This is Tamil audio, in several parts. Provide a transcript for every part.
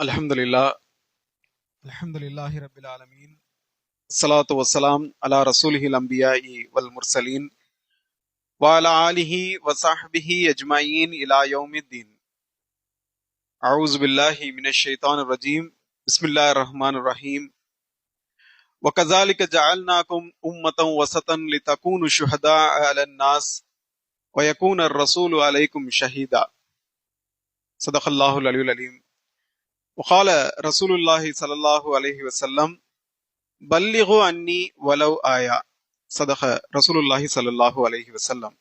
الحمد لله الحمد لله رب العالمين الصلاة والسلام على رسوله الأنبياء والمرسلين وعلى آله وصحبه أجمعين إلى يوم الدين أعوذ بالله من الشيطان الرجيم بسم الله الرحمن الرحيم وكذلك جعلناكم أمة وسطا لتكونوا شهداء على الناس ويكون الرسول عليكم شهيدا صدق الله العلي العليم وقال رسول الله صلى الله عليه وسلم بلغوا عني ولو آية صدق رسول الله صلى الله عليه وسلم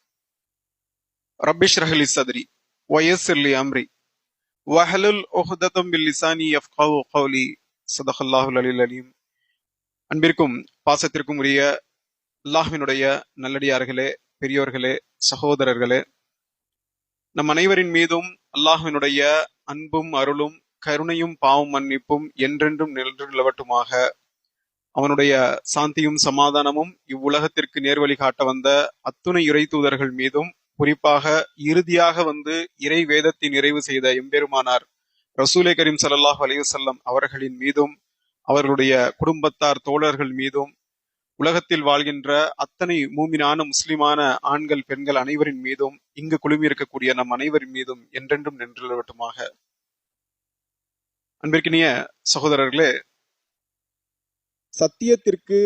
رب اشرح لي صدري ويسر لي أمري واحلل عقدة من لساني يفقهوا قولي صدق الله العلي العليم அன்பிற்கும் பாசத்திற்கும் உரிய அல்லாஹ்வினுடைய நல்லடியார்களே பெரியோர்களே சகோதரர்களே நம் அனைவரின் மீதும் அல்லாஹ்வினுடைய அன்பும் அருளும் கருணையும் பாவம் மன்னிப்பும் என்றென்றும் நிலவட்டுமாக. அவனுடைய சாந்தியும் சமாதானமும் இவ்வுலகத்திற்கு நேர்வழி காட்ட வந்த அத்துணை இறை தூதர்கள் மீதும் குறிப்பாக இறுதியாக வந்து இறை வேதத்தை நிறைவு செய்த எம்பெருமானார் ரசூலே கரீம் சல்லாஹ் அலைஹி அவர்களின் மீதும் அவர்களுடைய குடும்பத்தார் தோழர்கள் மீதும் உலகத்தில் வாழ்கின்ற அத்தனை மூமினான முஸ்லிமான ஆண்கள் பெண்கள் அனைவரின் மீதும் இங்கு குழுமி இருக்கக்கூடிய நம் அனைவரின் மீதும் என்றென்றும் நின்றுவிட்டுமாக அன்பிற்கினிய சகோதரர்களே சத்தியத்திற்கு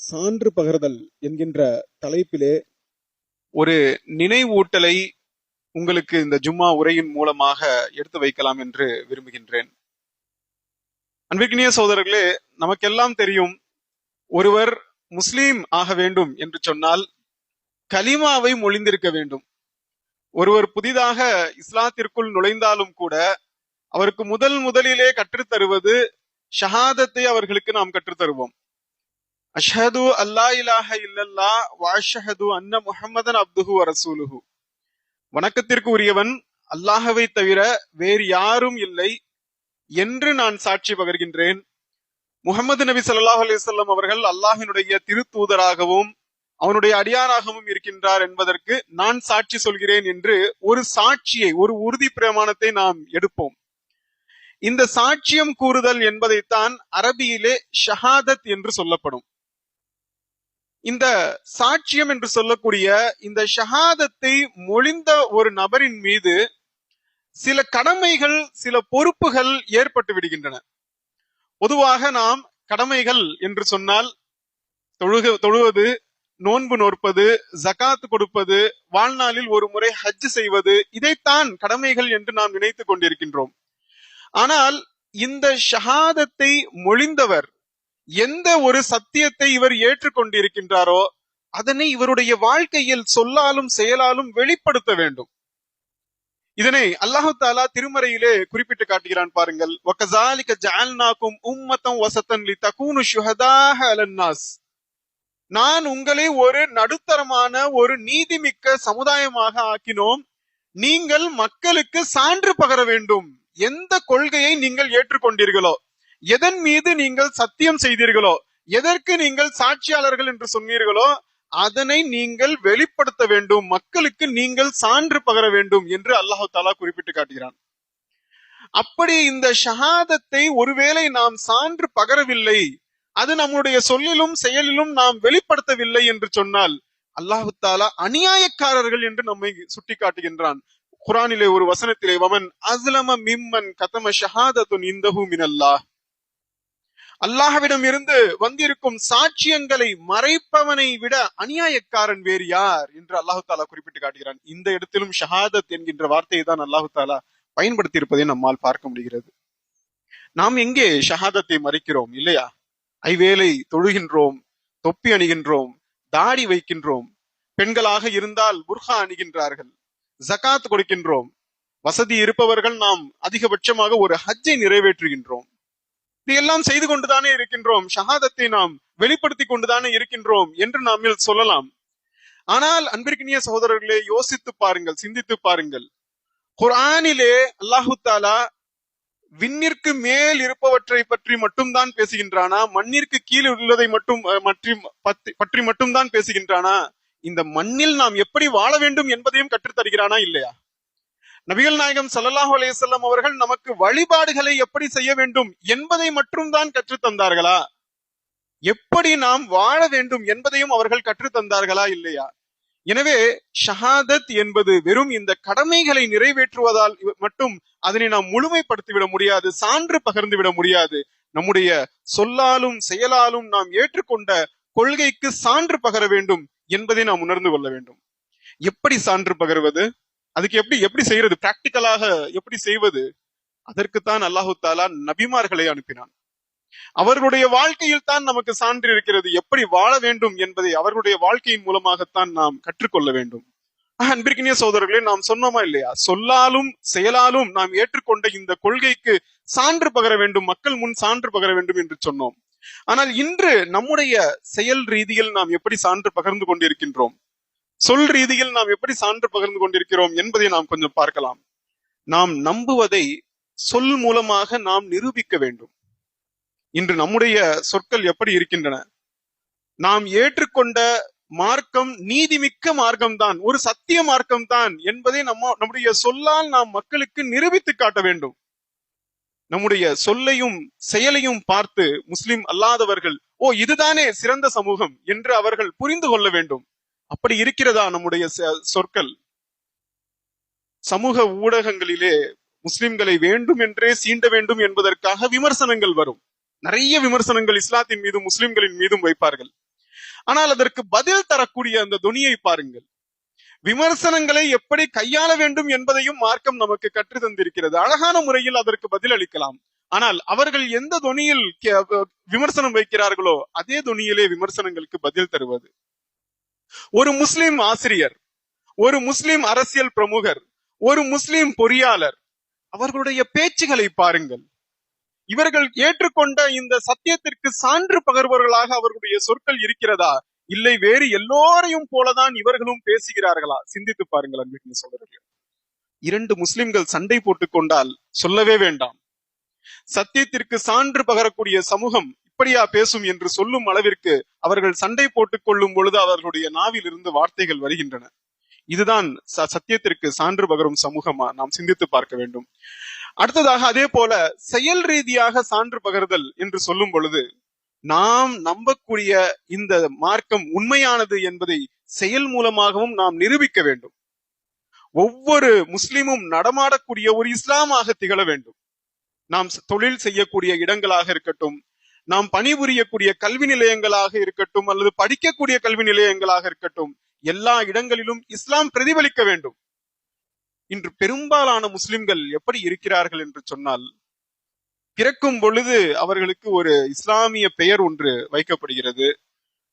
சான்று பகர்தல் என்கின்ற தலைப்பிலே ஒரு நினைவூட்டலை உங்களுக்கு இந்த ஜும்மா உரையின் மூலமாக எடுத்து வைக்கலாம் என்று விரும்புகின்றேன். அன்பிற்கினிய சகோதரர்களே நமக்கெல்லாம் தெரியும் ஒருவர் முஸ்லீம் ஆக வேண்டும் என்று சொன்னால் கலிமாவை மொழிந்திருக்க வேண்டும். ஒருவர் புதிதாக இஸ்லாத்திற்குள் நுழைந்தாலும் கூட அவருக்கு முதல் முதலிலே கற்றுத்தருவது ஷஹாதத்தை அவர்களுக்கு நாம் கற்றுத்தருவோம். அஷ்ஹது அல்லா இலாஹ இல்லல்லா வாஷஹது அன்ன முஹம்மதன் அப்துஹு அரசூலுஹு வணக்கத்திற்கு உரியவன் அல்லாஹவை தவிர வேறு யாரும் இல்லை என்று நான் சாட்சி பகர்கின்றேன். முகமது நபி சல்லாஹ் அலிசல்லம் அவர்கள் அல்லாஹினுடைய திருத்தூதராகவும் அவனுடைய அடியாராகவும் இருக்கின்றார் என்பதற்கு நான் சாட்சி சொல்கிறேன் என்று ஒரு சாட்சியை ஒரு உறுதி பிரமாணத்தை நாம் எடுப்போம். இந்த சாட்சியம் கூறுதல் என்பதைத்தான் அரபியிலே ஷஹாதத் என்று சொல்லப்படும். இந்த சாட்சியம் என்று சொல்லக்கூடிய இந்த ஷஹாதத்தை மொழிந்த ஒரு நபரின் மீது சில கடமைகள் சில பொறுப்புகள் ஏற்பட்டு விடுகின்றன. பொதுவாக நாம் கடமைகள் என்று சொன்னால் தொழுக தொழுவது நோன்பு நோற்பது ஜகாத் கொடுப்பது வாழ்நாளில் ஒரு முறை ஹஜ் செய்வது இதைத்தான் கடமைகள் என்று நாம் நினைத்துக் கொண்டிருக்கின்றோம். ஆனால் இந்த ஷஹாதத்தை மொழிந்தவர் எந்த ஒரு சத்தியத்தை இவர் ஏற்றுக்கொண்டிருக்கின்றாரோ அதனை இவருடைய வாழ்க்கையில் சொல்லாலும் செயலாலும் வெளிப்படுத்த வேண்டும். இதனை அல்லாஹு தாலா திருமறையிலே குறிப்பிட்டு காட்டுகிறான் பாருங்கள். வக்கசாலிக ஜஅல்னாக்கும் உம்மத்தம் வசத்தன் லி தகூனு ஷுஹதாக அலன்னாஸ். நான் உங்களை ஒரு நடுத்தரமான ஒரு நீதிமிக்க சமுதாயமாக ஆக்கினோம். நீங்கள் மக்களுக்கு சான்று பகர வேண்டும். எந்த கொள்கையை நீங்கள் ஏற்றுக்கொண்டீர்களோ எதன் மீது நீங்கள் சத்தியம் செய்தீர்களோ எதற்கு நீங்கள் சாட்சியாளர்கள் என்று சொன்னீர்களோ அதனை நீங்கள் வெளிப்படுத்த வேண்டும் மக்களுக்கு நீங்கள் சான்று பகர வேண்டும் என்று அல்லாஹு தாலா குறிப்பிட்டு காட்டுகிறான். அப்படி இந்த ஷஹாதத்தை ஒருவேளை நாம் சான்று பகரவில்லை அது நம்முடைய சொல்லிலும் செயலிலும் நாம் வெளிப்படுத்தவில்லை என்று சொன்னால் அல்லாஹு தாலா அநியாயக்காரர்கள் என்று நம்மை சுட்டி காட்டுகின்றான் குரானிலே ஒரு வசனத்திலே வமன் அஸ்லம மிம்மன் கதம ஷஹாதத்துன் இந்தஹு மினல்லாஹ். அல்லாஹ்விடம் இருந்து வந்திருக்கும் சாட்சியங்களை மறைப்பவனை விட அநியாயக்காரன் வேறு யார் என்று அல்லாஹு தாலா குறிப்பிட்டு காட்டுகிறான். இந்த இடத்திலும் ஷஹாதத் என்கின்ற வார்த்தையை தான் அல்லாஹு தாலா பயன்படுத்தி இருப்பதை நம்மால் பார்க்க முடிகிறது. நாம் எங்கே ஷஹாதத்தை மறைக்கிறோம் இல்லையா? ஐவேளை தொழுகின்றோம் தொப்பி அணிகின்றோம் தாடி வைக்கின்றோம் பெண்களாக இருந்தால் புர்ஹா அணிகின்றார்கள். ஜகாத் கொடுக்கின்றோம். வசதி இருப்பவர்கள் நாம் அதிகபட்சமாக ஒரு ஹஜ்ஜை நிறைவேற்றுகின்றோம். இதையெல்லாம் செய்து கொண்டுதானே இருக்கின்றோம். ஷஹாதத்தை நாம் வெளிப்படுத்தி கொண்டுதானே இருக்கின்றோம் என்று நாம் சொல்லலாம். ஆனால் அன்பிற்கினிய சகோதரர்களே யோசித்து பாருங்கள் சிந்தித்து பாருங்கள். குரானிலே அல்லாஹு தாலா விண்ணிற்கு மேல் இருப்பவற்றை பற்றி மட்டும்தான் பேசுகின்றானா? மண்ணிற்கு கீழ் உள்ளதை மட்டும் பற்றி பற்றி மட்டும்தான் பேசுகின்றானா? இந்த மண்ணில் நாம் எப்படி வாழ வேண்டும் என்பதையும் கற்றுத் தருகிறானா இல்லையா? நபிகள் நாயகம் ஸல்லல்லாஹு அலைஹி அவர்கள் நமக்கு வழிபாடுகளை எப்படி செய்ய வேண்டும் என்பதை மட்டும் தான் கற்றுத் தந்தார்களா? எப்படி நாம் வாழ வேண்டும் என்பதையும் அவர்கள் கற்றுத் தந்தார்களா இல்லையா? எனவே ஷஹாதத் என்பது வெறும் இந்த கடமைகளை நிறைவேற்றுவதால் மட்டும் அதனை நாம் முழுமைப்படுத்திவிட முடியாது சான்று பகிர்ந்து விட முடியாது. நம்முடைய சொல்லாலும் செயலாலும் நாம் ஏற்றுக்கொண்ட கொள்கைக்கு சான்று பகர வேண்டும். என்பதை நாம் உணர்ந்து கொள்ள வேண்டும். எப்படி சான்று பகர்வது? அதுக்கு எப்படி எப்படி செய்யறது? பிராக்டிக்கலாக எப்படி செய்வது? அதற்குத்தான் அல்லாஹு தாலா நபிமார்களை அனுப்பினான். அவர்களுடைய வாழ்க்கையில் தான் நமக்கு சான்று இருக்கிறது. எப்படி வாழ வேண்டும் என்பதை அவர்களுடைய வாழ்க்கையின் மூலமாகத்தான் நாம் கற்றுக்கொள்ள வேண்டும். அன்பிற்கினிய சோதரர்களே நாம் சொன்னோமா இல்லையா? சொல்லாலும் செயலாலும் நாம் ஏற்றுக்கொண்ட இந்த கொள்கைக்கு சான்று பகர வேண்டும் மக்கள் முன் சான்று பகர வேண்டும் என்று சொன்னோம். ஆனால் இன்று நம்முடைய செயல் ரீதியில் நாம் எப்படி சான்று பகிர்ந்து கொண்டிருக்கின்றோம்? சொல் ரீதியில் நாம் எப்படி சான்று பகிர்ந்து கொண்டிருக்கிறோம் என்பதை நாம் கொஞ்சம் பார்க்கலாம். நாம் நம்புவதை சொல் மூலமாக நாம் நிரூபிக்க வேண்டும். இன்று நம்முடைய சொற்கள் எப்படி இருக்கின்றன? நாம் ஏற்றுக்கொண்ட மார்க்கம் நீதிமிக்க மார்க்கம்தான். ஒரு சத்திய மார்க்கம்தான் என்பதை நம்ம நம்முடைய சொல்லால் நாம் மக்களுக்கு நிரூபித்து காட்ட வேண்டும். நம்முடைய சொல்லையும் செயலையும் பார்த்து முஸ்லிம் அல்லாதவர்கள் ஓ இதுதானே சிறந்த சமூகம் என்று அவர்கள் புரிந்து கொள்ள வேண்டும். அப்படி இருக்கிறதா நம்முடைய சொற்கள்? சமூக ஊடகங்களிலே முஸ்லிம்களை வேண்டும் என்றே சீண்ட வேண்டும் என்பதற்காக விமர்சனங்கள் வரும். நிறைய விமர்சனங்கள் இஸ்லாத்தின் மீதும் முஸ்லிம்களின் மீதும் வைப்பார்கள். ஆனால் அதற்கு பதில் தரக்கூடிய அந்த துணியை பாருங்கள். விமர்சனங்களை எப்படி கையாள வேண்டும் என்பதையும் மார்க்கம் நமக்கு கற்று தந்திருக்கிறது. அழகான முறையில் அதற்கு பதில் அளிக்கலாம். ஆனால் அவர்கள் எந்த துணியில் விமர்சனம் வைக்கிறார்களோ அதே துணியிலே விமர்சனங்களுக்கு பதில் தருவது. ஒரு முஸ்லிம் ஆசிரியர் ஒரு முஸ்லிம் அரசியல் பிரமுகர் ஒரு முஸ்லிம் பொறியாளர் அவர்களுடைய பேச்சுகளை பாருங்கள். இவர்கள் ஏற்றுக்கொண்ட இந்த சத்தியத்திற்கு சான்று பகர்வர்களாக அவர்களுடைய சொற்கள் இருக்கிறதா? இல்லை வேறு எல்லோரையும் போலதான் இவர்களும் பேசுகிறார்களா? சிந்தித்து பாருங்கள் அன்பின் சகோதரர்களே. இரண்டு முஸ்லிம்கள் சண்டை போட்டுக் கொண்டால் சொல்லவே வேண்டாம். சத்தியத்திற்கு சான்று பகரக்கூடிய சமூகம் இப்படியா பேசும் என்று சொல்லும் அளவிற்கு அவர்கள் சண்டை போட்டுக் கொள்ளும் பொழுது அவர்களுடைய நாவில் இருந்து வார்த்தைகள் வருகின்றன. இதுதான் ச- சத்தியத்திற்கு சான்று பகரும் சமூகமா? நாம் சிந்தித்து பார்க்க வேண்டும். அடுத்ததாக அதே போல செயல் ரீதியாக சான்று பகர்தல் என்று சொல்லும் பொழுது நாம் நம்பக்கூடிய இந்த மார்க்கம் உண்மையானது என்பதை செயல் மூலமாகவும் நாம் நிரூபிக்க வேண்டும். ஒவ்வொரு முஸ்லிமும் நடமாடக்கூடிய ஒரு இஸ்லாமாக திகழ வேண்டும். நாம் தொழில் செய்யக்கூடிய இடங்களாக இருக்கட்டும் நாம் பணிபுரியக்கூடிய கல்வி நிலையங்களாக இருக்கட்டும் அல்லது படிக்கக்கூடிய கல்வி நிலையங்களாக இருக்கட்டும் எல்லா இடங்களிலும் இஸ்லாம் பிரதிபலிக்க வேண்டும். இன்று பெரும்பாலான முஸ்லிம்கள் எப்படி இருக்கிறார்கள் என்று சொன்னால் பிறக்கும் பொழுது அவர்களுக்கு ஒரு இஸ்லாமிய பெயர் ஒன்று வைக்கப்படுகிறது.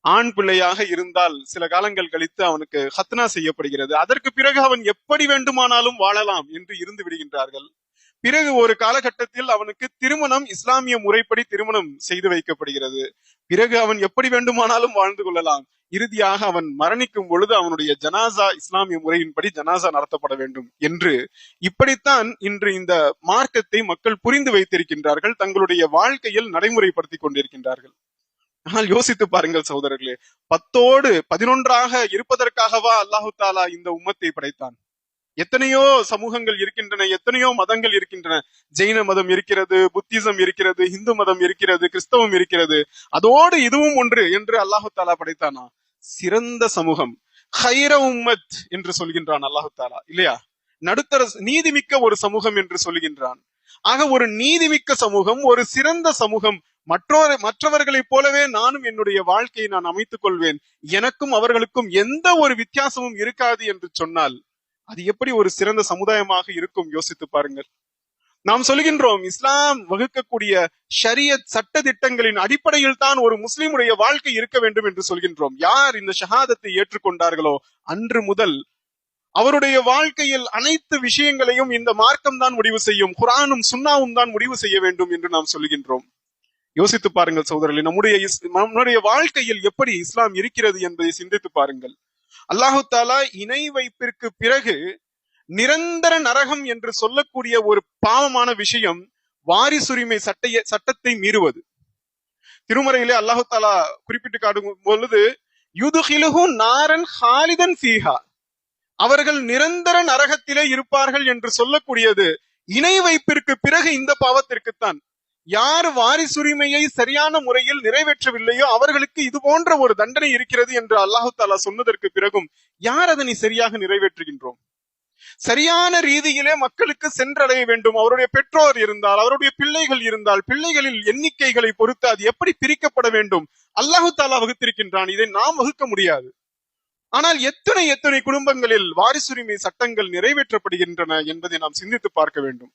ஆண் பிள்ளையாக இருந்தால் சில காலங்கள் கழித்து அவனுக்கு ஹத்னா செய்யப்படுகிறது. அதற்கு பிறகு அவன் எப்படி வேண்டுமானாலும் வாழலாம் என்று இருந்து விடுகின்றார்கள். பிறகு ஒரு காலகட்டத்தில் அவனுக்கு திருமணம் இஸ்லாமிய முறைப்படி திருமணம் செய்து வைக்கப்படுகிறது. பிறகு அவன் எப்படி வேண்டுமானாலும் வாழ்ந்து கொள்ளலாம். இறுதியாக அவன் மரணிக்கும் பொழுது அவனுடைய ஜனாசா இஸ்லாமிய முறையின்படி ஜனாசா நடத்தப்பட வேண்டும் என்று. இப்படித்தான் இன்று இந்த மார்க்கத்தை மக்கள் புரிந்து வைத்திருக்கின்றார்கள். தங்களுடைய வாழ்க்கையில் நடைமுறைப்படுத்தி கொண்டிருக்கின்றார்கள். ஆனால் யோசித்து பாருங்கள் சகோதரர்களே பத்தோடு பதினொன்றாக இருப்பதற்காகவா அல்லாஹு தாலா இந்த உம்மத்தை படைத்தான்? எத்தனையோ சமூகங்கள் இருக்கின்றன எத்தனையோ மதங்கள் இருக்கின்றன. ஜெயின மதம் இருக்கிறது புத்திசம் இருக்கிறது இந்து மதம் இருக்கிறது கிறிஸ்தவம் இருக்கிறது. அதோடு இதுவும் ஒன்று என்று அல்லாஹு தாலா படைத்தானா? சிறந்த சமூகம். ஹைர உம்மத் என்று சொல்கின்றான் அல்லாஹு தாலா. இல்லையா? நடுத்தர நீதிமிக்க ஒரு சமூகம் என்று சொல்கின்றான். ஆக ஒரு நீதிமிக்க சமூகம் ஒரு சிறந்த சமூகம் மற்றொரு மற்றவர்களைப் போலவே நானும் என்னுடைய வாழ்க்கையை நான் அமைத்துக் கொள்வேன். எனக்கும் அவர்களுக்கும் எந்த ஒரு வித்தியாசமும் இருக்காது என்று சொன்னால் அது எப்படி ஒரு சிறந்த சமுதாயமாக இருக்கும்? யோசித்து பாருங்கள். நாம் சொல்கின்றோம் இஸ்லாம் வகுக்கக்கூடிய ஷரியத் சட்ட திட்டங்களின் அடிப்படையில் தான் ஒரு முஸ்லிமுடைய வாழ்க்கை இருக்க வேண்டும் என்று சொல்கின்றோம். யார் இந்த ஷஹாதத்தை ஏற்றுக்கொண்டார்களோ அன்று முதல் அவருடைய வாழ்க்கையில் அனைத்து விஷயங்களையும் இந்த மார்க்கம் தான் முடிவு செய்யும் குரானும் சுண்ணாவும் தான் முடிவு செய்ய வேண்டும் என்று நாம் சொல்கின்றோம். யோசித்து பாருங்கள் சகோதரர்களே நம்முடைய நம்முடைய வாழ்க்கையில் எப்படி இஸ்லாம் இருக்கிறது என்பதை சிந்தித்து பாருங்கள். அல்லாஹு தாலா இணை வைப்பிற்கு பிறகு நிரந்தர நரகம் என்று சொல்லக்கூடிய ஒரு பாவமான விஷயம் வாரிசுரிமை சட்டைய சட்டத்தை மீறுவது. திருமறையிலே அல்லாஹு தாலா குறிப்பிட்டு காட்டும் பொழுது யுதுகிலுகு நாரன் ஹாலிதன் சீஹா அவர்கள் நிரந்தர நரகத்திலே இருப்பார்கள் என்று சொல்லக்கூடியது இணை வைப்பிற்கு பிறகு இந்த பாவத்திற்குத்தான். யார் வாரிசுரிமையை சரியான முறையில் நிறைவேற்றவில்லையோ அவர்களுக்கு இது போன்ற ஒரு தண்டனை இருக்கிறது என்று அல்லாஹு தாலா சொன்னதற்கு பிறகும் யார் அதனை சரியாக நிறைவேற்றுகின்றோம்? சரியான ரீதியிலே மக்களுக்கு சென்றடைய வேண்டும். அவருடைய பெற்றோர் இருந்தால் அவருடைய பிள்ளைகள் இருந்தால் பிள்ளைகளில் எண்ணிக்கைகளை பொறுத்து அது எப்படி பிரிக்கப்பட வேண்டும்? அல்லாஹு தாலா வகுத்திருக்கின்றான். இதை நாம் வகுக்க முடியாது. ஆனால் எத்தனை எத்தனை குடும்பங்களில் வாரிசுரிமை சட்டங்கள் நிறைவேற்றப்படுகின்றன என்பதை நாம் சிந்தித்து பார்க்க வேண்டும்.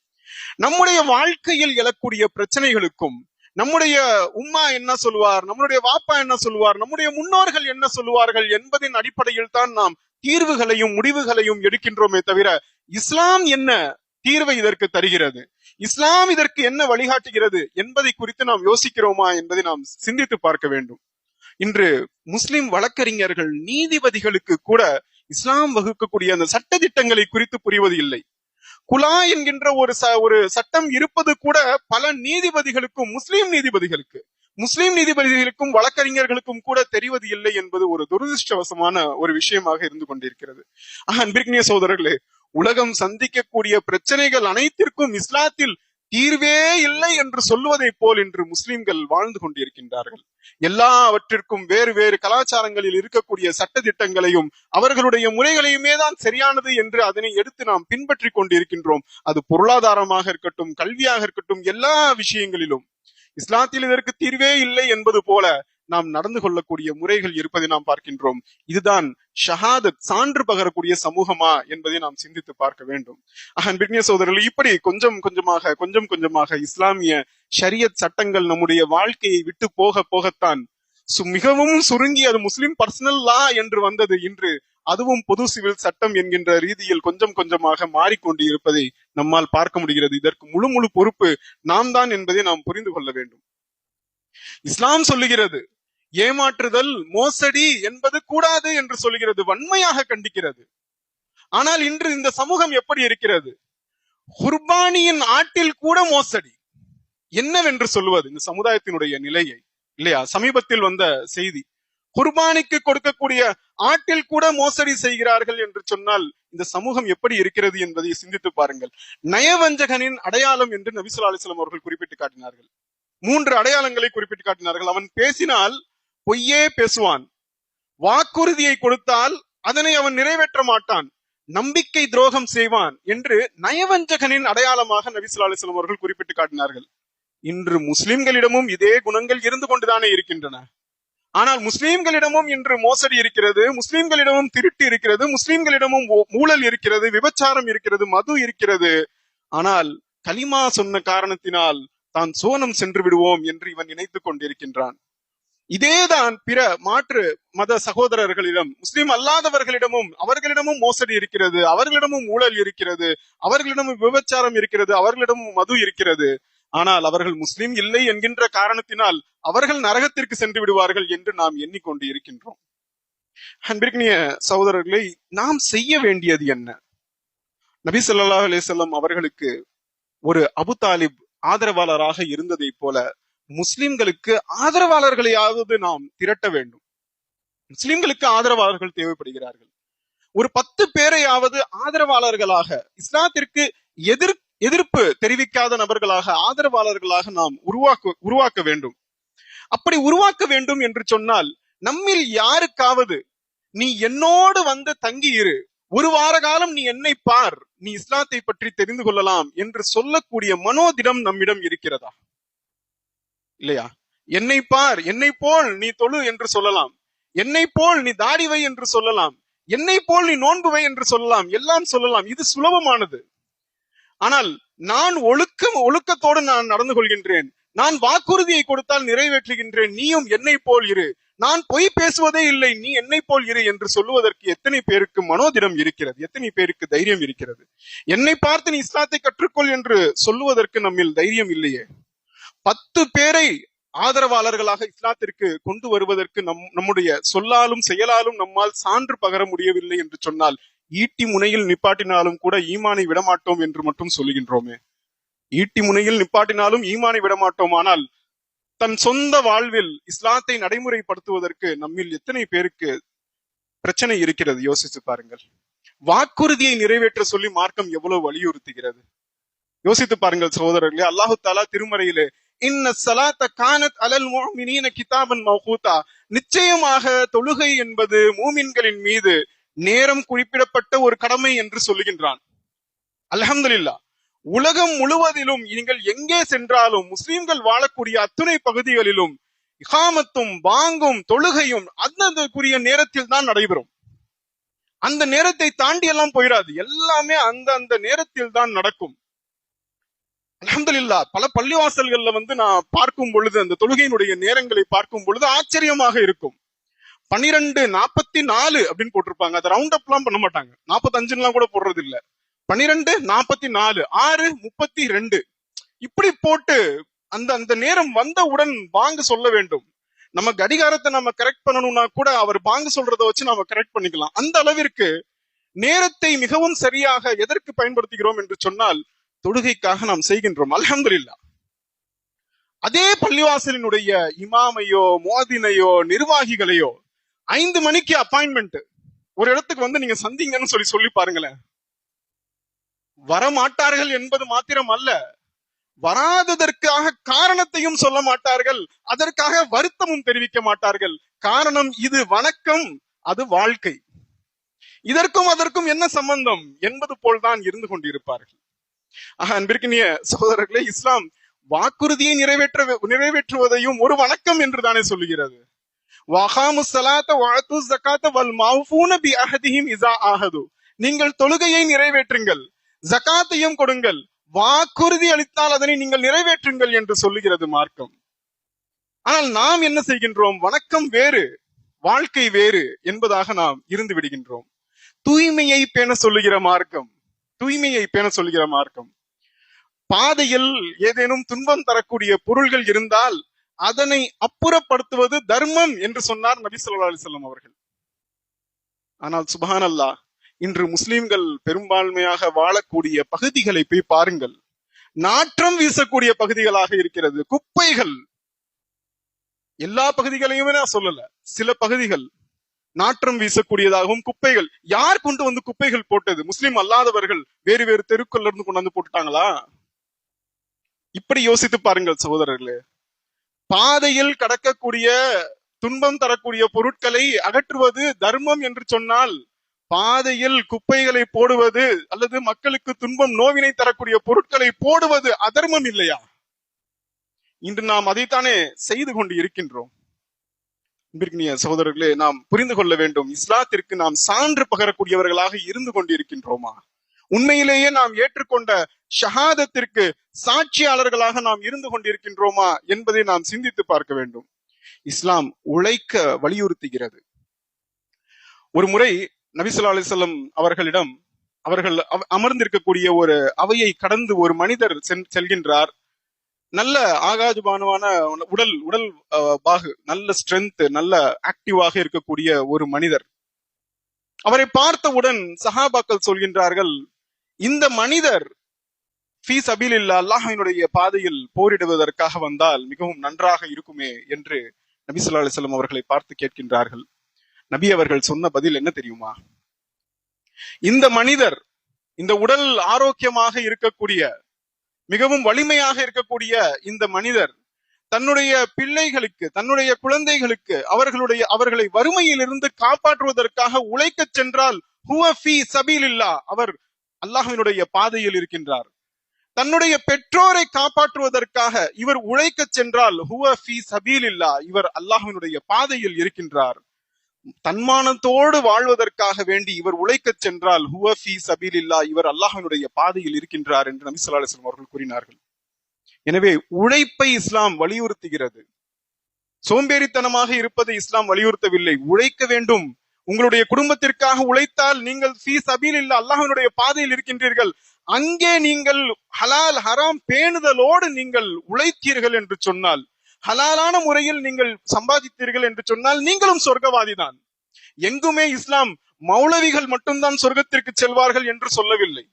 நம்முடைய வாழ்க்கையில் எழக்கூடிய பிரச்சனைகளுக்கும் நம்முடைய உம்மா என்ன சொல்வார் நம்முடைய வாப்பா என்ன சொல்வார் நம்முடைய முன்னோர்கள் என்ன சொல்வார்கள் என்பதின் அடிப்படையில் தான் நாம் தீர்வுகளையும் முடிவுகளையும் எடுக்கின்றோமே தவிர இஸ்லாம் என்ன தீர்வை இதற்கு தருகிறது? இஸ்லாம் இதற்கு என்ன வழிகாட்டுகிறது என்பதை குறித்து நாம் யோசிக்கிறோமா என்பதை நாம் சிந்தித்து பார்க்க வேண்டும். இன்று முஸ்லிம் வழக்கறிஞர்கள் நீதிபதிகளுக்கு கூட இஸ்லாம் வகுக்கக்கூடிய அந்த சட்ட திட்டங்களை குறித்து புரிவது இல்லை. குலா என்கின்ற ஒரு ச ஒரு சட்டம் இருப்பது கூட பல நீதிபதிகளுக்கும் முஸ்லீம் நீதிபதிகளுக்கு. முஸ்லிம் நீதிபதிகளுக்கும் வழக்கறிஞர்களுக்கும் கூட தெரிவது இல்லை என்பது ஒரு துரதிருஷ்டவசமான ஒரு விஷயமாக இருந்து கொண்டிருக்கிறது. அன்பிற்கினிய சோதரர்களே உலகம் சந்திக்கக்கூடிய பிரச்சனைகள் அனைத்திற்கும் இஸ்லாத்தில் தீர்வே இல்லை என்று சொல்லுவதை போல் இன்று முஸ்லிம்கள் வாழ்ந்து கொண்டிருக்கின்றார்கள். எல்லாவற்றிற்கும் வேறு வேறு கலாச்சாரங்களில் இருக்கக்கூடிய சட்ட திட்டங்களையும் அவர்களுடைய முறைகளையுமே தான் சரியானது என்று அதனை எடுத்து நாம் பின்பற்றி கொண்டிருக்கின்றோம். அது பொருளாதாரமாக இருக்கட்டும் கல்வியாக இருக்கட்டும் எல்லா விஷயங்களிலும். இஸ்லாத்தில் இதற்கு தீர்வே இல்லை என்பது போல நாம் நடந்து கொள்ளக்கூடிய முறைகள் இருப்பதை நாம் பார்க்கின்றோம். இதுதான் ஷஹாதத் சான்று பகரக்கூடிய சமூகமா என்பதை நாம் சிந்தித்து பார்க்க வேண்டும். அன்பிற்கிய சோதரர்கள் இப்படி கொஞ்சம் கொஞ்சமாக கொஞ்சம் கொஞ்சமாக இஸ்லாமிய ஷரியத் சட்டங்கள் நம்முடைய வாழ்க்கையை விட்டு போக போகத்தான் சு- மிகவும் சுருங்கி அது முஸ்லிம் பர்சனல் லா என்று வந்தது. இன்று அதுவும் பொது சிவில் சட்டம் என்கின்ற ரீதியில் கொஞ்சம் கொஞ்சமாக மாறிக்கொண்டு இருப்பதை நம்மால் பார்க்க முடிகிறது. இதற்கு முழு முழு பொறுப்பு நாம் தான் என்பதை நாம் புரிந்து கொள்ள வேண்டும். இஸ்லாம் சொல்லுகிறது ஏமாற்றுதல் மோசடி என்பது கூடாது என்று சொல்கிறது வன்மையாக கண்டிக்கிறது. ஆனால் இன்று இந்த சமூகம் எப்படி இருக்கிறது? குர்பானியின் ஆட்டில் கூட மோசடி. என்னவென்று சொல்லுவது? இந்த சமுதாயத்தினுடைய நிலையை இல்லையா? சமீபத்தில் வந்த செய்தி. குர்பானிக்கு கொடுக்கக்கூடிய ஆட்டில் கூட மோசடி செய்கிறார்கள் என்று சொன்னால் இந்த சமூகம் எப்படி இருக்கிறது என்பதை சிந்தித்து பாருங்கள். நயவஞ்சகனின் அடையாளம் என்று நபிசுல்லா அலிஸ்லாம் அவர்கள் குறிப்பிட்டு காட்டினார்கள். மூன்று அடையாளங்களை குறிப்பிட்டு காட்டினார்கள். அவன் பேசினால் பொய்யே பேசுவான். வாக்குறுதியை கொடுத்தால் அதனை அவன் நிறைவேற்ற மாட்டான். நம்பிக்கை துரோகம் செய்வான் என்று நயவஞ்சகனின் அடையாளமாக நபிசுல்லா அலிஸ்லாம் அவர்கள் குறிப்பிட்டு காட்டினார்கள். இன்று முஸ்லிம்களிடமும் இதே குணங்கள் இருந்து கொண்டுதானே இருக்கின்றன. ஆனால் முஸ்லிம்களிடமும் இன்று மோசடி இருக்கிறது முஸ்லிம்களிடமும் திருட்டு இருக்கிறது முஸ்லிம்களிடமும் ஊழல் இருக்கிறது விபச்சாரம் இருக்கிறது மது இருக்கிறது. ஆனால் கலிமா சொன்ன காரணத்தினால் தான் சோனம் சென்று விடுவோம் என்று இவன் நினைத்துக் கொண்டிருக்கின்றான். இதேதான் பிற மாற்று மத சகோதரர்களிடம் முஸ்லிம் அல்லாதவர்களிடமும் அவர்களிடமும் மோசடி இருக்கிறது அவர்களிடமும் ஊழல் இருக்கிறது அவர்களிடமும் விபச்சாரம் இருக்கிறது அவர்களிடமும் மது இருக்கிறது. ஆனால் அவர்கள் முஸ்லிம் இல்லை என்கின்ற காரணத்தினால் அவர்கள் நரகத்திற்கு சென்று விடுவார்கள் என்று நாம் எண்ணிக்கொண்டு இருக்கின்றோம். அன்பிற்கினிய சகோதரர்களை நாம் செய்ய வேண்டியது என்ன? நபி சொல்லா அலைஹி அவர்களுக்கு ஒரு அபு தாலிப் ஆதரவாளராக இருந்ததை போல முஸ்லிம்களுக்கு ஆதரவாளர்களையாவது நாம் திரட்ட வேண்டும். முஸ்லிம்களுக்கு ஆதரவாளர்கள் தேவைப்படுகிறார்கள். ஒரு பத்து பேரையாவது ஆதரவாளர்களாக இஸ்லாத்திற்கு எதிர் எதிர்ப்பு தெரிவிக்காத நபர்களாக ஆதரவாளர்களாக நாம் உருவாக்க உருவாக்க வேண்டும். அப்படி உருவாக்க வேண்டும் என்று சொன்னால் நம்மில் யாருக்காவது நீ என்னோடு வந்து தங்கி இரு ஒரு வார காலம் நீ என்னை பார் நீ இஸ்லாத்தை பற்றி தெரிந்து கொள்ளலாம் என்று சொல்லக்கூடிய மனோதிடம் நம்மிடம் இருக்கிறதா? இல்லையா? என்னை பார் என்னை போல் நீ தொழு என்று சொல்லலாம். என்னை போல் நீ தாடிவை என்று சொல்லலாம். என்னை போல் நீ நோன்புவை என்று சொல்லலாம். எல்லாம் சொல்லலாம். இது சுலபமானது. ஆனால் நான் ஒழுக்கம் ஒழுக்கத்தோடு நான் நடந்து கொள்கின்றேன். நான் வாக்குறுதியை கொடுத்தால் நிறைவேற்றுகின்றேன். நீயும் என்னை போல் இரு. நான் பொய் பேசுவதே இல்லை. நீ என்னை போல் இரு என்று சொல்லுவதற்கு எத்தனை பேருக்கு மனோதிடம் இருக்கிறது? எத்தனை பேருக்கு தைரியம் இருக்கிறது? என்னை பார்த்து நீ இஸ்லாத்தை கற்றுக்கொள் என்று சொல்லுவதற்கு நம்மில் தைரியம் இல்லையே. பத்து பேரை ஆதரவாளர்களாக இஸ்லாத்திற்கு கொண்டு வருவதற்கு நம் நம்முடைய சொல்லாலும் செயலாலும் நம்மால் சான்று பகர முடியவில்லை என்று சொன்னால் ஈட்டி முனையில் நிப்பாட்டினாலும் கூட ஈமானை விடமாட்டோம் என்று மட்டும் சொல்லுகின்றோமே. ஈட்டி முனையில் நிப்பாட்டினாலும் ஈமானை விடமாட்டோம். ஆனால் தன் சொந்த வாழ்வில் இஸ்லாத்தை நடைமுறைப்படுத்துவதற்கு நம்மில் எத்தனை பேருக்கு பிரச்சனை இருக்கிறது? யோசிச்சு பாருங்கள். வாக்குறுதியை நிறைவேற்ற சொல்லி மார்க்கம் எவ்வளவு வலியுறுத்துகிறது? யோசித்து பாருங்கள் சகோதரர்களே அல்லாஹு தாலா திருமறையிலே இன்ன சலாத்த கானத் அலல் மோமினின கிதாபன் மௌகூத்தா. நிச்சயமாக தொழுகை என்பது மூமின்களின் மீது நேரம் குறிப்பிடப்பட்ட ஒரு கடமை என்று சொல்லுகின்றான். அலஹம்துல்லா உலகம் முழுவதிலும் நீங்கள் எங்கே சென்றாலும் முஸ்லிம்கள் வாழக்கூடிய அத்துணை பகுதிகளிலும் இகாமத்தும் வாங்கும் தொழுகையும் அந்தந்தக்குரிய நேரத்தில் தான் நடைபெறும். அந்த நேரத்தை தாண்டி எல்லாம் போயிடாது எல்லாமே அந்த அந்த நேரத்தில் தான் நடக்கும். அலமதுல்லா பல பள்ளிவாசல்கள்ல வந்து நான் பார்க்கும் பொழுது அந்த தொழுகையினுடைய நேரங்களை பார்க்கும் பொழுது ஆச்சரியமாக இருக்கும். பன்னிரெண்டு நாற்பத்தி நாலு அப்படின்னு போட்டிருப்பாங்க. அதை ரவுண்ட் அப் எல்லாம் பண்ண மாட்டாங்க. நாற்பத்தஞ்சுலாம் கூட போடுறது இல்ல பன்னிரெண்டு நாற்பத்தி நாலு ஆறு முப்பத்தி ரெண்டு இப்படி போட்டு அந்த அந்த நேரம் வந்தவுடன் பாங்கு சொல்ல வேண்டும். நம்ம கடிகாரத்தை நம்ம கரெக்ட் பண்ணணும்னா கூட அவர் பாங்கு சொல்றத வச்சு நம்ம கரெக்ட் பண்ணிக்கலாம். அந்த அளவிற்கு நேரத்தை மிகவும் சரியாக எதற்கு பயன்படுத்துகிறோம் என்று சொன்னால் தொழுகைக்காக நாம் செய்கின்றோம். அல்ஹம்துலில்லாஹ் அதே பள்ளிவாசலினுடைய இமாமையோ மோதினையோ நிர்வாகிகளையோ ஐந்து மணிக்கு அப்பாயின்மெண்ட் ஒரு இடத்துக்கு வந்து நீங்க சந்திங்கன்னு சொல்லி சொல்லி பாருங்களேன். வரமாட்டார்கள் என்பது மாத்திரம் அல்ல வராததற்காக காரணத்தையும் சொல்ல மாட்டார்கள். அதற்காக வருத்தமும் தெரிவிக்க மாட்டார்கள். காரணம் இது வணக்கம் அது வாழ்க்கை. இதற்கும் அதற்கும் என்ன சம்பந்தம் என்பது போல்தான் இருந்து கொண்டிருப்பார்கள். அன்பிற்கினிய சகோதரர்களே இஸ்லாம் வாக்குறுதியை நிறைவேற்ற நிறைவேற்றுவதையும் ஒரு வணக்கம் என்று தானே சொல்லுகிறது. வஹாமு சலாத்த வாழ்த்து ஜக்காத்த வல் மாஃபூன பி அஹதிஹிம் இசா ஆஹது. நீங்கள் தொழுகையை நிறைவேற்றுங்கள் ஜக்காத்தையும் கொடுங்கள் வாக்குறுதி அளித்தால் அதனை நீங்கள் நிறைவேற்றுங்கள் என்று சொல்லுகிறது மார்க்கம். ஆனால் நாம் என்ன செய்கின்றோம்? வணக்கம் வேறு வாழ்க்கை வேறு என்பதாக நாம் இருந்து விடுகின்றோம். தூய்மையை பேண சொல்லுகிற மார்க்கம். தூய்மையை பேண சொல்கிற மார்க்கம். பாதையில் ஏதேனும் துன்பம் தரக்கூடிய பொருள்கள் இருந்தால் அதனை அப்புறப்படுத்துவது தர்மம் என்று சொன்னார் நபி சொல்லா அலைஹி அவர்கள். ஆனால் சுபான் அல்லா இன்று முஸ்லிம்கள் பெரும்பான்மையாக வாழக்கூடிய பகுதிகளை போய் பாருங்கள். நாற்றம் வீசக்கூடிய பகுதிகளாக இருக்கிறது. குப்பைகள். எல்லா பகுதிகளையுமே நான் சொல்லல. சில பகுதிகள் நாற்றம் வீசக்கூடியதாகவும் குப்பைகள். யார் கொண்டு வந்து குப்பைகள் போட்டது? முஸ்லிம் அல்லாதவர்கள் வேறு வேறு தெருக்கள்ல இருந்து கொண்டு வந்து போட்டுட்டாங்களா? இப்படி யோசித்து பாருங்கள் சகோதரர்களே. பாதையில் கடக்கக்கூடிய துன்பம் தரக்கூடிய பொருட்களை அகற்றுவது தர்மம் என்று சொன்னால் பாதையில் குப்பைகளை போடுவது அல்லது மக்களுக்கு துன்பம் நோவினை தரக்கூடிய பொருட்களை போடுவது அதர்மம் இல்லையா? இன்று நாம் அதைத்தானே செய்து கொண்டு இருக்கின்றோம். அன்பிற்கினிய சகோதரர்களே நாம் புரிந்து கொள்ள வேண்டும். இஸ்லாத்திற்கு நாம் சான்று பகரக்கூடியவர்களாக இருந்து கொண்டிருக்கின்றோமா? உண்மையிலேயே நாம் ஏற்றுக்கொண்ட ஷஹாதத்திற்கு சாட்சியாளர்களாக நாம் இருந்து கொண்டிருக்கின்றோமா என்பதை நாம் சிந்தித்து பார்க்க வேண்டும். இஸ்லாம் உழைக்க வலியுறுத்துகிறது. ஒரு முறை நபிசுல்லா அலிசல்லம் அவர்களிடம் அவர்கள் அமர்ந்திருக்கக்கூடிய ஒரு அவையை கடந்து ஒரு மனிதர் செல்கின்றார். நல்ல ஆகாஜபானமான உடல் உடல் பாகு நல்ல ஸ்ட்ரென்த் நல்ல ஆக்டிவாக இருக்கக்கூடிய ஒரு மனிதர். அவரை பார்த்தவுடன் சஹாபாக்கள் சொல்கின்றார்கள் இந்த மனிதர் ஃபீ சபீலில்லா அல்லாஹினுடைய பாதையில் போரிடுவதற்காக வந்தால் மிகவும் நன்றாக இருக்குமே என்று நபி சொல்லா அலைஹி அவர்களை பார்த்து கேட்கின்றார்கள். நபி அவர்கள் சொன்ன பதில் என்ன தெரியுமா? இந்த மனிதர் இந்த உடல் ஆரோக்கியமாக இருக்கக்கூடிய மிகவும் வலிமையாக இருக்கக்கூடிய இந்த மனிதர் தன்னுடைய பிள்ளைகளுக்கு தன்னுடைய குழந்தைகளுக்கு அவர்களுடைய அவர்களை வறுமையிலிருந்து காப்பாற்றுவதற்காக உழைக்க சென்றால் சபீலில்லா அவர் அல்லாஹினுடைய பாதையில் இருக்கின்றார். தன்னுடைய பெற்றோரை காப்பாற்றுவதற்காக இவர் உழைக்க சென்றால் ஹுவ ஃபீ சபீலில்லா இவர் அல்லாஹினுடைய பாதையில் இருக்கின்றார். தன்மானத்தோடு வாழ்வதற்காக வேண்டி இவர் உழைக்கச் சென்றால் ஹுவஃபி சபீல் இல்லா இவர் அல்லாஹனுடைய பாதையில் இருக்கின்றார் என்று நபி சொல்லா அலைஹி அவர்கள் கூறினார்கள். எனவே உழைப்பை இஸ்லாம் வலியுறுத்துகிறது. சோம்பேறித்தனமாக இருப்பதை இஸ்லாம் வலியுறுத்தவில்லை. உழைக்க வேண்டும். உங்களுடைய குடும்பத்திற்காக உழைத்தால் நீங்கள் ஃபீ சபீலில்லா அல்லாஹனுடைய பாதையில் இருக்கின்றீர்கள். அங்கே நீங்கள் ஹலால் ஹராம் பேணுதலோடு நீங்கள் உழைத்தீர்கள் என்று சொன்னால் ஹலாலான முறையில் நீங்கள் சம்பாதித்தீர்கள் என்று சொன்னால் நீங்களும் சொர்க்கவாதிதான். எங்குமே இஸ்லாம் மௌலவிகள் மட்டும்தான் சொர்க்கத்திற்கு செல்வார்கள் என்று சொல்லவில்லை.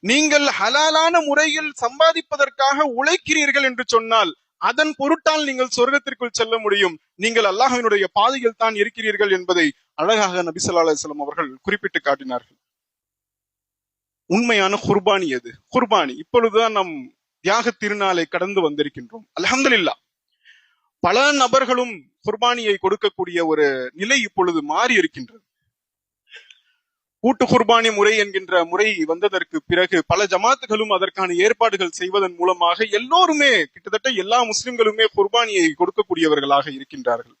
நீங்கள் ஹலாலான முறையில் சம்பாதிப்பதற்காக உழைக்கிறீர்கள் என்று சொன்னால் அதன் பொருட்டால் நீங்கள் சொர்க்கத்திற்குள் செல்ல முடியும். நீங்கள் அல்லாஹினுடைய பாதையில் தான் இருக்கிறீர்கள் என்பதை அழகாக நபி ஸல்லல்லாஹு அவர்கள் குறிப்பிட்டு காட்டினார்கள். உண்மையான குர்பானி எது? குர்பானி. இப்பொழுதுதான் நம் தியாக திருநாளை கடந்து வந்திருக்கின்றோம். அல்ஹம்துலில்லாஹ். பல நபர்களும் குர்பானியை கொடுக்கக்கூடிய ஒரு நிலை இப்பொழுது மாறி இருக்கின்றது. கூட்டு குர்பானி முறை என்கின்ற முறை வந்ததற்கு பிறகு பல ஜமாத்துகளும் அதற்கான ஏற்பாடுகள் செய்வதன் மூலமாக எல்லோருமே கிட்டத்தட்ட எல்லா முஸ்லிம்களுமே குர்பானியை கொடுக்கக்கூடியவர்களாக இருக்கின்றார்கள்.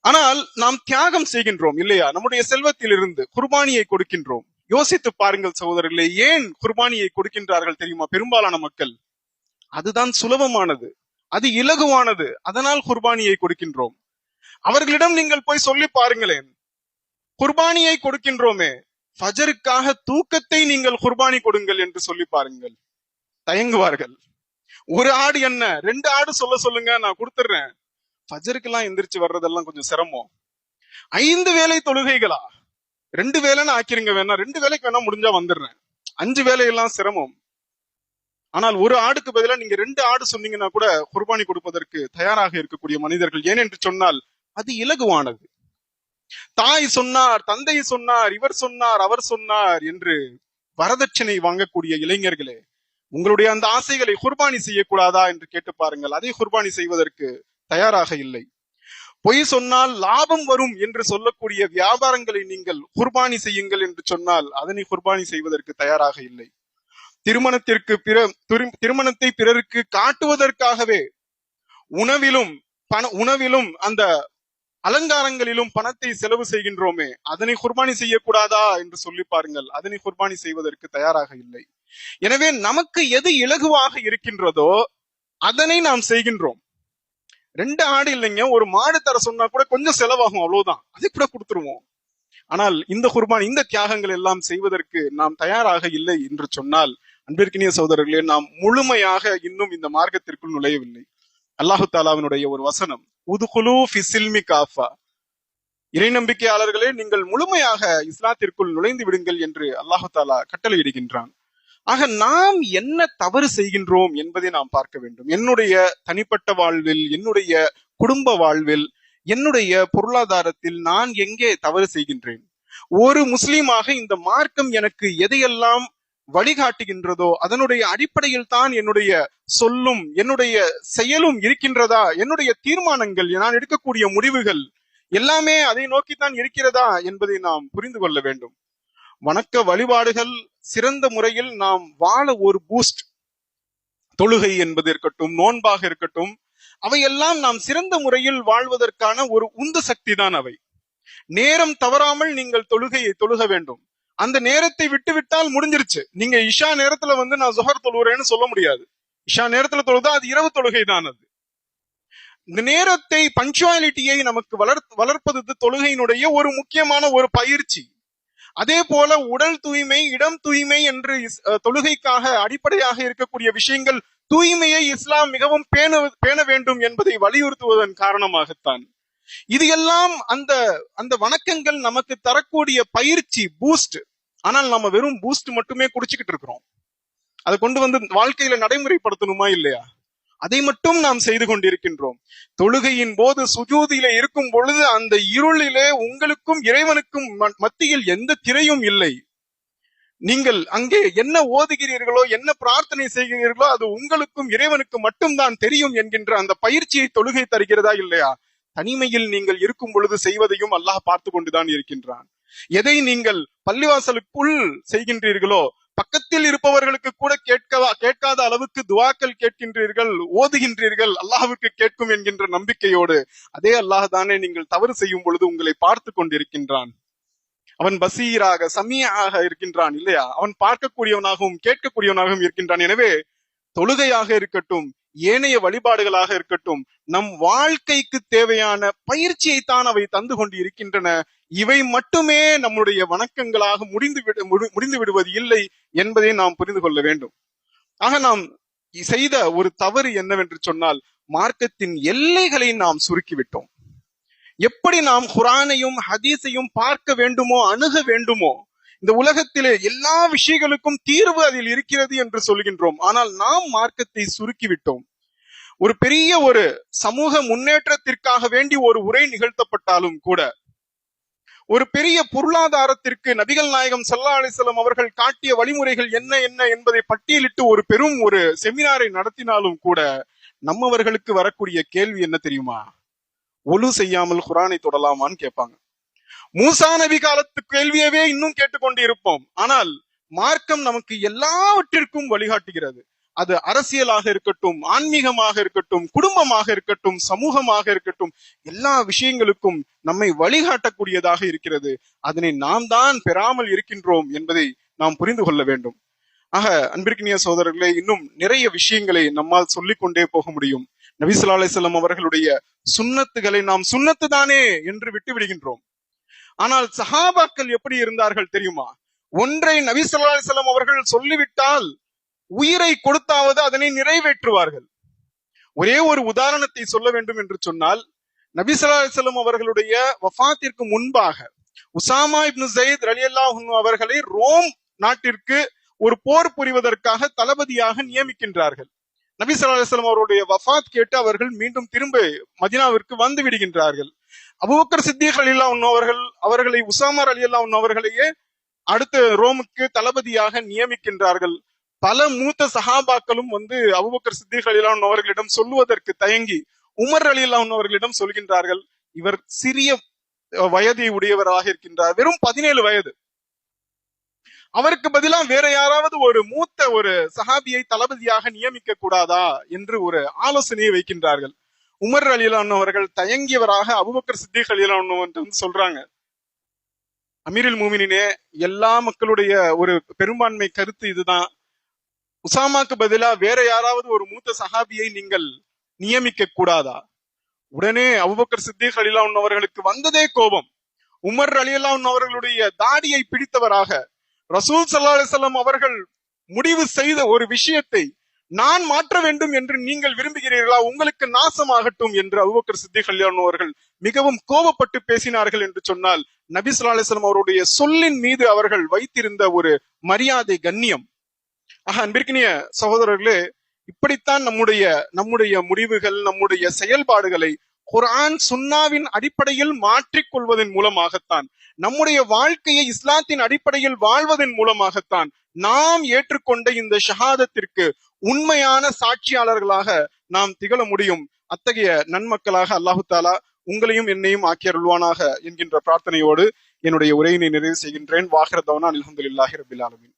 ஆனால் நாம் தியாகம் செய்கின்றோம் இல்லையா? நம்முடைய செல்வத்திலிருந்து குர்பானியை கொடுக்கின்றோம். யோசித்து பாருங்கள் சகோதரர்களே ஏன் குர்பானியை கொடுக்கின்றார்கள் தெரியுமா பெரும்பாலான மக்கள்? அதுதான் சுலபமானது. அது இலகுவானது. அதனால் குர்பானியை கொடுக்கின்றோம். அவர்களிடம் நீங்கள் போய் சொல்லி பாருங்களேன். குர்பானியை கொடுக்கின்றோமே. ஃபஜருக்காக தூக்கத்தை நீங்கள் குர்பானி கொடுங்கள் என்று சொல்லி பாருங்கள். தயங்குவார்கள். ஒரு ஆடு என்ன? ரெண்டு ஆடு சொல்ல சொல்லுங்க நான் கொடுத்துடுறேன் ஃபஜருக்கெல்லாம் எந்திரிச்சு வர்றதெல்லாம் கொஞ்சம் சிரமம். ஐந்து வேலை தொழுகைகளா? ரெண்டு வேலைன்னு ஆக்கிருங்க வேணா. ரெண்டு வேலைக்கு வேணா முடிஞ்சா வந்துடுறேன். அஞ்சு வேலையெல்லாம் சிரமம். ஆனால் ஒரு ஆடுக்கு பதிலா நீங்க ரெண்டு ஆடு சொன்னீங்கன்னா கூட குர்பானி கொடுப்பதற்கு தயாராக இருக்கக்கூடிய மனிதர்கள். ஏனென்று சொன்னால் அது இலகுவானது. தாய் சொன்னார் தந்தை சொன்னார் இவர் சொன்னார் அவர் சொன்னார் என்று வரதட்சணை வாங்கக்கூடிய இளைஞர்களே உங்களுடைய அந்த ஆசைகளை குர்பானி செய்யக்கூடாதா என்று கேட்டு பாருங்கள். அதை குர்பானி செய்வதற்கு தயாராக இல்லை. பொய் சொன்னால் லாபம் வரும் என்று சொல்லக்கூடிய வியாபாரங்களை நீங்கள் குர்பானி செய்யுங்கள் என்று சொன்னால் அதனை குர்பானி செய்வதற்கு தயாராக இல்லை. திருமணத்திற்கு பிற திருமணத்தை பிறருக்கு காட்டுவதற்காகவே உணவிலும் பண உணவிலும் அந்த அலங்காரங்களிலும் பணத்தை செலவு செய்கின்றோமே அதனை குர்பானி செய்யக்கூடாதா என்று சொல்லி பாருங்கள். அதனை குர்பானி செய்வதற்கு தயாராக இல்லை. எனவே நமக்கு எது இலகுவாக இருக்கின்றதோ அதனை நாம் செய்கின்றோம். ரெண்டு ஆடு இல்லைங்க ஒரு மாடு தர சொன்னா கூட கொஞ்சம் செலவாகும் அவ்வளவுதான். அதை கூட கொடுத்துருவோம். ஆனால் இந்த குர்பான் இந்த தியாகங்கள் எல்லாம் செய்வதற்கு நாம் தயாராக இல்லை என்று சொன்னால் அன்பிற்கினிய சகோதரர்களே நாம் முழுமையாக இன்னும் இந்த மார்க்கத்திற்குள் நுழையவில்லை. அல்லாஹு தாலாவினுடைய ஒரு வசனம் உதுகுலு ஃபிசில்மி காஃபா. இறை நம்பிக்கையாளர்களே நீங்கள் முழுமையாக இஸ்லாத்திற்குள் நுழைந்து விடுங்கள் என்று அல்லாஹு தாலா கட்டளையிடுகின்றான். ஆக நாம் என்ன தவறு செய்கின்றோம் என்பதை நாம் பார்க்க வேண்டும். என்னுடைய தனிப்பட்ட வாழ்வில் என்னுடைய குடும்ப வாழ்வில் என்னுடைய பொருளாதாரத்தில் நான் எங்கே தவறு செய்கின்றேன்? ஒரு முஸ்லீமாக இந்த மார்க்கம் எனக்கு எதையெல்லாம் வழிகாட்டுகின்றதோ அதனுடைய அடிப்படையில் தான் என்னுடைய சொல்லும் என்னுடைய செயலும் இருக்கின்றதா என்னுடைய தீர்மானங்கள் நான் எடுக்கக்கூடிய முடிவுகள் எல்லாமே அதை நோக்கித்தான் இருக்கிறதா என்பதை நாம் புரிந்து கொள்ள வேண்டும். வணக்க வழிபாடுகள் சிறந்த முறையில் நாம் வாழ ஒரு பூஸ்ட் தொழுகை என்பது இருக்கட்டும் நோன்பாக இருக்கட்டும் அவையெல்லாம் நாம் சிறந்த முறையில் வாழ்வதற்கான ஒரு உந்து சக்தி தான் அவை. நேரம் தவறாமல் நீங்கள் தொழுகையை தொழுக வேண்டும். அந்த நேரத்தை விட்டு விட்டால் முடிஞ்சிருச்சு. நீங்க இஷா நேரத்துல வந்து நான் ஜொஹர் தொழுகிறேன்னு சொல்ல முடியாது. இஷா நேரத்துல தொழுதா அது இரவு தொழுகை தான் அது. இந்த நேரத்தை பஞ்சுவாலிட்டியை நமக்கு வளர் வளர்ப்பது தொழுகையினுடைய ஒரு முக்கியமான ஒரு பயிற்சி. அதே போல உடல் தூய்மை இடம் தூய்மை என்று அஹ் தொழுகைக்காக அடிப்படையாக இருக்கக்கூடிய விஷயங்கள் தூய்மையை இஸ்லாம் மிகவும் பேண பேண வேண்டும் என்பதை வலியுறுத்துவதன் காரணமாகத்தான். இது எல்லாம் அந்த அந்த வணக்கங்கள் நமக்கு தரக்கூடிய பயிற்சி பூஸ்ட் ஆனால் நம்ம வெறும் பூஸ்ட் மட்டுமே குடிச்சுக்கிட்டு இருக்கிறோம். அதை கொண்டு வந்து வாழ்க்கையில நடைமுறைப்படுத்தணுமா இல்லையா? அதை மட்டும் நாம் செய்து கொண்டிருக்கின்றோம். தொழுகையின் போது சுஜூதியில இருக்கும் பொழுது அந்த இருளிலே உங்களுக்கும் இறைவனுக்கும் ம- மத்தியில் எந்த திரையும் இல்லை. நீங்கள் அங்கே என்ன ஓதுகிறீர்களோ என்ன பிரார்த்தனை செய்கிறீர்களோ அது உங்களுக்கும் இறைவனுக்கு மட்டும்தான் தெரியும் என்கின்ற அந்த பயிற்சியை தொழுகை தருகிறதா இல்லையா? தனிமையில் நீங்கள் இருக்கும் பொழுது செய்வதையும் அல்லாஹ் பார்த்து கொண்டுதான் இருக்கின்றான். எதை நீங்கள் பள்ளிவாசலுக்குள் செய்கின்றீர்களோ பக்கத்தில் இருப்பவர்களுக்கு கூட கேட்கவா கேட்காத அளவுக்கு துவாக்கள் கேட்கின்றீர்கள் ஓதுகின்றீர்கள் அல்லாஹுக்கு கேட்கும் என்கின்ற நம்பிக்கையோடு அதே அல்லாஹ் தானே நீங்கள் தவறு செய்யும் பொழுது உங்களை பார்த்து கொண்டிருக்கின்றான். அவன் பசீராக சமியாக இருக்கின்றான் இல்லையா? அவன் பார்க்கக்கூடியவனாகவும் கேட்கக்கூடியவனாகவும் இருக்கின்றான். எனவே தொழுகையாக இருக்கட்டும் ஏனைய வழிபாடுகளாக இருக்கட்டும் நம் வாழ்க்கைக்கு தேவையான பயிற்சியை தான் அவை தந்து கொண்டு இருக்கின்றன இவை மட்டுமே நம்முடைய வணக்கங்களாக முடிந்து விடு முடிந்து விடுவது இல்லை என்பதை நாம் புரிந்து கொள்ள வேண்டும். ஆக நாம் செய்த ஒரு தவறு என்னவென்று சொன்னால் மார்க்கத்தின் எல்லைகளை நாம் சுருக்கிவிட்டோம். எப்படி நாம் குரானையும் ஹதீஸையும் பார்க்க வேண்டுமோ அணுக வேண்டுமோ இந்த உலகத்திலே எல்லா விஷயங்களுக்கும் தீர்வு அதில் இருக்கிறது என்று சொல்கின்றோம். ஆனால் நாம் மார்க்கத்தை சுருக்கிவிட்டோம். ஒரு பெரிய ஒரு சமூக முன்னேற்றத்திற்காக வேண்டி ஒரு உரை நிகழ்த்தப்பட்டாலும் கூட ஒரு பெரிய பொருளாதாரத்திற்கு நபிகள் நாயகம் சல்லா அலிசல்லாம் அவர்கள் காட்டிய வழிமுறைகள் என்ன என்ன என்பதை பட்டியலிட்டு ஒரு பெரும் ஒரு செமினாரை நடத்தினாலும் கூட நம்மவர்களுக்கு வரக்கூடிய கேள்வி என்ன தெரியுமா? ஒழு செய்யாமல் குரானை தொடலாமான்னு கேட்பாங்க. மூசா நபி காலத்து கேள்வியவே இன்னும் கேட்டுக்கொண்டு இருப்போம் ஆனால் மார்க்கம் நமக்கு எல்லாவற்றிற்கும் வழிகாட்டுகிறது. அது அரசியலாக இருக்கட்டும் ஆன்மீகமாக இருக்கட்டும் குடும்பமாக இருக்கட்டும் சமூகமாக இருக்கட்டும் எல்லா விஷயங்களுக்கும் நம்மை வழிகாட்டக்கூடியதாக இருக்கிறது. அதனை நாம் தான் பெறாமல் இருக்கின்றோம் என்பதை நாம் புரிந்து கொள்ள வேண்டும். ஆக அன்பிற்கினிய சோதரர்களே இன்னும் நிறைய விஷயங்களை நம்மால் சொல்லிக் கொண்டே போக முடியும். நபிசுல்லா அலிசல்லாம் அவர்களுடைய சுண்ணத்துகளை நாம் சுண்ணத்து தானே என்று விட்டு விடுகின்றோம். ஆனால் சஹாபாக்கள் எப்படி இருந்தார்கள் தெரியுமா? ஒன்றை நபிசுல்லா செல்லம் அவர்கள் சொல்லிவிட்டால் உயிரை கொடுத்தாவது அதனை நிறைவேற்றுவார்கள். ஒரே ஒரு உதாரணத்தை சொல்ல வேண்டும் என்று சொன்னால் நபிசல்லா செல்லம் அவர்களுடைய வஃபாத்திற்கு முன்பாக உசாமா இப்னு ஜெயித் ரலியல்லா அவர்களை ரோம் நாட்டிற்கு ஒரு போர் புரிவதற்காக தளபதியாக நியமிக்கின்றார்கள். நபி ஸல்லல்லாஹு அலைஹி அவருடைய வஃபாத் கேட்டு அவர்கள் மீண்டும் திரும்ப மதினாவிற்கு வந்து விடுகின்றார்கள். அபுபக்கர் சித்திக் அலில்லா அவர்கள் அவர்களை உசாமர் அலியல்லா அவர்களையே அடுத்து ரோமுக்கு தளபதியாக நியமிக்கின்றார்கள். பல மூத்த சஹாபாக்களும் வந்து அபுபக்கர் சித்திக் அலில்லா அவர்களிடம் சொல்லுவதற்கு தயங்கி உமர் அலில்லா அவர்களிடம் சொல்கின்றார்கள் இவர் சிறிய வயதை உடையவராக இருக்கின்றார் வெறும் பதினேழு வயது. அவருக்கு பதிலாக வேற யாராவது ஒரு மூத்த ஒரு சஹாபியை தளபதியாக நியமிக்க கூடாதா என்று ஒரு ஆலோசனையை வைக்கின்றார்கள். உமர் அலிலான் அவர்கள் தயங்கியவராக அபுபக்கர் சித்திக் அலிலான் வந்து சொல்றாங்க. அமீரில் மூமினினே எல்லா மக்களுடைய ஒரு பெரும்பான்மை கருத்து இதுதான். உசாமாக்கு பதிலா வேற யாராவது ஒரு மூத்த சஹாபியை நீங்கள் நியமிக்க கூடாதா? உடனே அபுபக்கர் சித்திக் அலிலான் அவர்களுக்கு வந்ததே கோபம். உமர் அலிலான் அவர்களுடைய தாடியை பிடித்தவராக ரசூல் சல்லா அலிசல்லாம் அவர்கள் முடிவு செய்த ஒரு விஷயத்தை நான் மாற்ற வேண்டும் என்று நீங்கள் விரும்புகிறீர்களா? உங்களுக்கு நாசமாகட்டும் என்று அபுபக்கர் சித்தி கல்யாணம் அவர்கள் மிகவும் கோபப்பட்டு பேசினார்கள் என்று சொன்னால் நபி சொல்லா அலிஸ்லாம் அவருடைய சொல்லின் மீது அவர்கள் வைத்திருந்த ஒரு மரியாதை கண்ணியம். ஆக அன்பிற்கினிய சகோதரர்களே இப்படித்தான் நம்முடைய நம்முடைய முடிவுகள் நம்முடைய செயல்பாடுகளை குரான் சுன்னாவின் அடிப்படையில் மாற்றிக்கொள்வதன் மூலமாகத்தான் நம்முடைய வாழ்க்கையை இஸ்லாத்தின் அடிப்படையில் வாழ்வதன் மூலமாகத்தான் நாம் ஏற்றுக்கொண்ட இந்த ஷஹாதத்திற்கு உண்மையான சாட்சியாளர்களாக நாம் திகழ முடியும். அத்தகைய நன்மக்களாக அல்லாஹு தாலா உங்களையும் என்னையும் ஆக்கியருள்வானாக என்கின்ற பிரார்த்தனையோடு என்னுடைய உரையினை நிறைவு செய்கின்றேன். வாகர தவனா அல்ஹம்துலில்லாஹி ரபில் ஆலமின்.